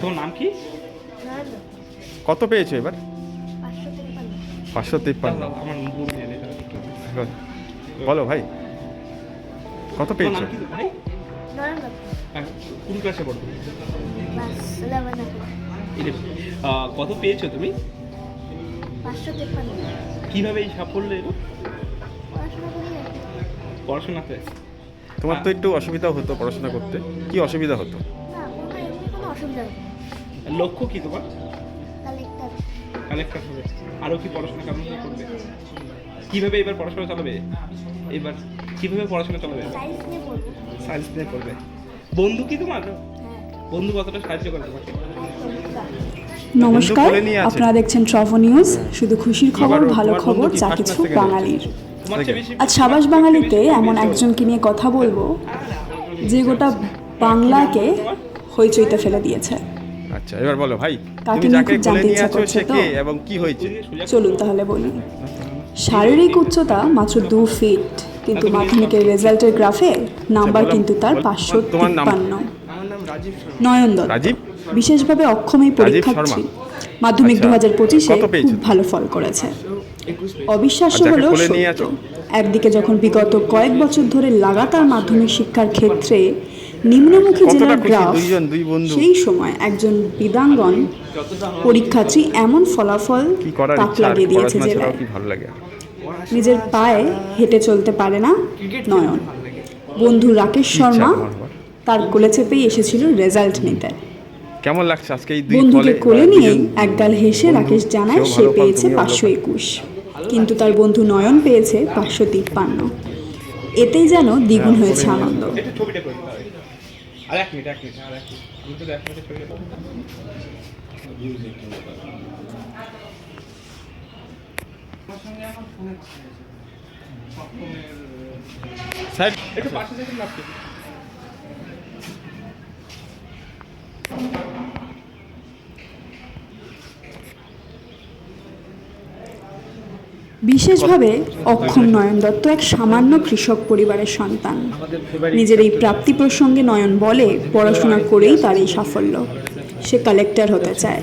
তোমার নাম কি? কত পেয়েছ এবার? পাঁচশো তিপ্পান্ন। এখন বলো ভাই। কত তোমার পেয়েছ? হ্যাঁ, কোন ক্লাসে পড়ো কত পেয়েছ তুমি? কীভাবে এই সাফল্য এলো। পড়াশোনাতে? তোমার তো একটু অসুবিধা হতো পড়াশোনা করতে। কি অসুবিধা হতো? অসুবিধা লক্ষ্য কি তোমার? কালেক্টর কালেক্টর হবে। আরও কি পড়াশোনা কেমন করবে কীভাবে এবার পড়াশোনা চালাবে? এবার কীভাবে পড়াশোনা চালাবে? সায়েন্স নিয়ে পড়ব। সায়েন্স নিয়ে করবে বন্ধু কি তোমার? হ্যাঁ। বন্ধু কতটা সাহায্য করে তোমাকে? নমস্কার আপনারা দেখছেন ট্রভো নিউজ। শুধু খুশির খবর ভালো খবর যা কিছু বাঙালির। বেশি আজ সাবাস বাঙালিতে এমন একজনকে নিয়ে কথা বলব যে গোটা বাংলাকে হইচইতে ফেলে দিয়েছে। আচ্ছা এবার বলো ভাই তুমি যাকে কোলে জানতে নিয়ে ইচ্ছা আছো সে কে এবং কি হয়েছে? চলুন তাহলে বলি। শারীরিক উচ্চতা মাত্র দু ফিট কিন্তু মাধ্যমিকের রেজাল্টের গ্রাফে নাম্বার কিন্তু তার পাঁচশো? তিপ্পান্ন। নয়ন দত্ত রাজীব বিশেষভাবে অক্ষম এই পরীক্ষার্থী। মাধ্যমিক আচ্ছা, দু হাজার পঁচিশে খুব ভালো ফল করেছে। অবিশ্বাস্য সত্য। আছো? একদিকে যখন বিগত কয়েক বছর ধরে লাগাতার মাধ্যমিক শিক্ষার ক্ষেত্রে নিম্নমুখী জেলার গ্রাফ দুইজন দুই বন্ধু। সেই সময় একজন বিদাঙ্গন পরীক্ষার্থী এমন ফলাফল তাক লাগিয়ে দিয়েছে পড়াশোনা জেলায় কি ভালো লাগে? নিজের পায়ে হেঁটে চলতে পারে না নয়ন। বন্ধু রাকেশ শর্মা তার কোলে চেপেই এসেছিল রেজাল্ট নিতে। কেমন লাগছে আজকে এই দুই বন্ধুকে কলে- নিয়েই একগাল হেসে রাকেশ জানায় সে পেয়েছে পাঁচশো। একুশ। কিন্তু তার বন্ধু নয়ন পেয়েছে পাঁচশো তিপ্পান্ন। এতেই যেন দ্বিগুণ হয়েছে আনন্দ। আর এক মিনিট এক মিনিট আর এক মিনিট আমি তো এক মিনিট ছবিটা স্যার একটু পাশে থেকে লাভ বিশেষভাবে অক্ষম নয়ন দত্ত এক সামান্য কৃষক পরিবারের সন্তান। নিজের এই প্রাপ্তি প্রসঙ্গে নয়ন বলে পড়াশোনা করেই তার এই সাফল্য। সে কালেক্টর হতে চায়।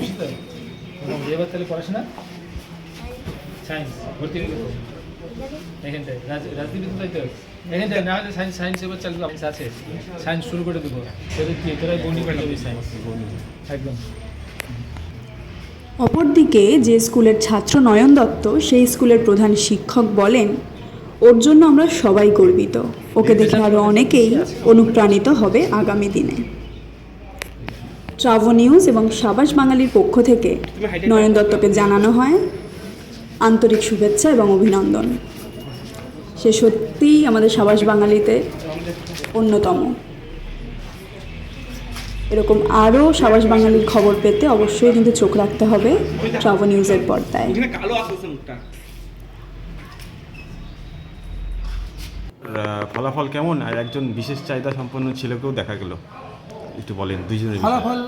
সায়েন্স শুরু করে দেবো কি দেবি সায়েন্স একদম। অপরদিকে যে স্কুলের ছাত্র নয়ন দত্ত, সেই স্কুলের প্রধান শিক্ষক বলেন, ওর জন্য আমরা সবাই গর্বিত। ওকে দেখে আরও অনেকেই অনুপ্রাণিত হবে আগামী দিনে। ট্রাভো নিউজ এবং সাবাস বাঙালির পক্ষ থেকে নয়ন দত্তকে জানানো হয় আন্তরিক শুভেচ্ছা এবং অভিনন্দন। সে সত্যিই আমাদের সাবাস বাঙালিতে অন্যতম। এরকম আরও সাবাস বাঙালির খবর পেতে অবশ্যই কিন্তু চোখ রাখতে হবে ট্রাভো নিউজের পর্দায়। ফলাফল কেমন? আর একজন বিশেষ চাহিদা সম্পন্ন ছেলেকেও দেখা গেল। একটু বলেন দুইজনের। ফলাফল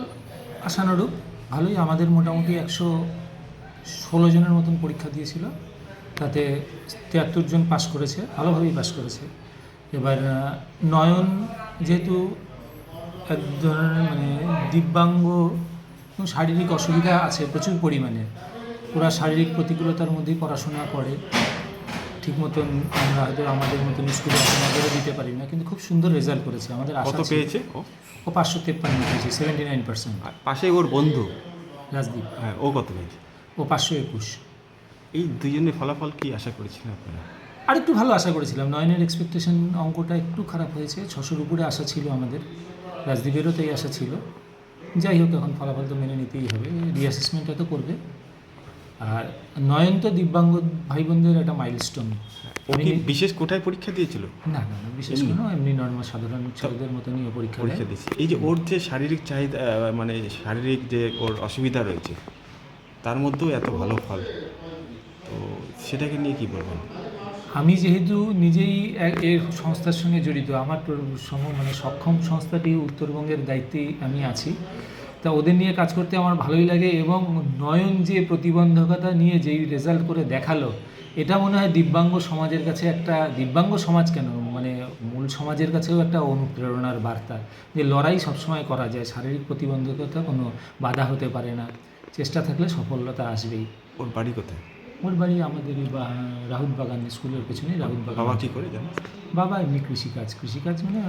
আশানুরূপ ভালোই। আমাদের মোটামুটি একশো ষোলো জনের মতন পরীক্ষা দিয়েছিল। তাতে তিয়াত্তর জন পাশ করেছে ভালোভাবেই পাশ করেছে। এবার নয়ন যেহেতু এক ধরনের মানে দিব্যাঙ্গ শারীরিক অসুবিধা আছে প্রচুর পরিমাণে। ওরা শারীরিক প্রতিকূলতার মধ্যেই পড়াশোনা করে। ঠিক মতন আমরা হয়তো আমাদের মতন স্কুলে আমাদেরও দিতে পারি না কিন্তু খুব সুন্দর রেজাল্ট করেছে। আমাদের আশা কত পেয়েছে? ও? ও পাঁচশো তেপ্পান্ন পেয়েছে সেভেন্টি নাইন পার্সেন্ট পাশে ওর বন্ধু? রাজদীপ। হ্যাঁ ও কত পেয়েছে? ও পাঁচশো একুশ। এই দুজনের ফলাফল কি আশা করেছিলেন আপনারা? আর একটু ভালো আশা করেছিলাম। নয়নের এক্সপেকটেশন অঙ্কটা একটু খারাপ হয়েছে ছশোর উপরে আশা ছিল আমাদের। রাজদীপেরও তাই আশা ছিল। যাই হোক এখন ফলাফল তো মেনে নিতেই হবে। রিঅ্যাসেসমেন্টটা তো করবে। আর নয়ন তো দিব্যাঙ্গ ভাই বোনদের একটা মাইলস্টোন বিশেষ কোঠায় পরীক্ষা দিয়েছিল? না না না বিশেষ কোনো এমনি নর্মাল সাধারণ ছেলেদের মতনই পরীক্ষা পরীক্ষা দিয়েছে। এই যে ওর যে শারীরিক চাহিদা মানে শারীরিক যে ওর অসুবিধা রয়েছে তার মধ্যেও এত ভালো ফল। তো সেটাকে নিয়ে কি বলবেন? আমি যেহেতু নিজেই এর সংস্থার সঙ্গে জড়িত, আমার মানে সক্ষম সংস্থাটি উত্তরবঙ্গের দায়িত্বেই আমি আছি। তা ওদের নিয়ে কাজ করতে আমার ভালোই লাগে এবং নয়ন যে প্রতিবন্ধকতা নিয়ে যেই রেজাল্ট করে দেখাল, এটা মনে হয় দিব্যাঙ্গ সমাজের কাছে একটা দিব্যাঙ্গ সমাজ কেন? মানে মূল সমাজের কাছেও একটা অনুপ্রেরণার বার্তা যে লড়াই সবসময় করা যায়। শারীরিক প্রতিবন্ধকতা কোনো বাধা হতে পারে না। চেষ্টা থাকলে সফলতা আসবেই। ওর বাড়ি কোথায়? ওর বাড়ি আমাদের এই বা রাহুল বাগান স্কুলের পেছনে রাহুল বাগান। বাবা কি করে জানো? বাবা এমনি কৃষিকাজ। কৃষিকাজ মানে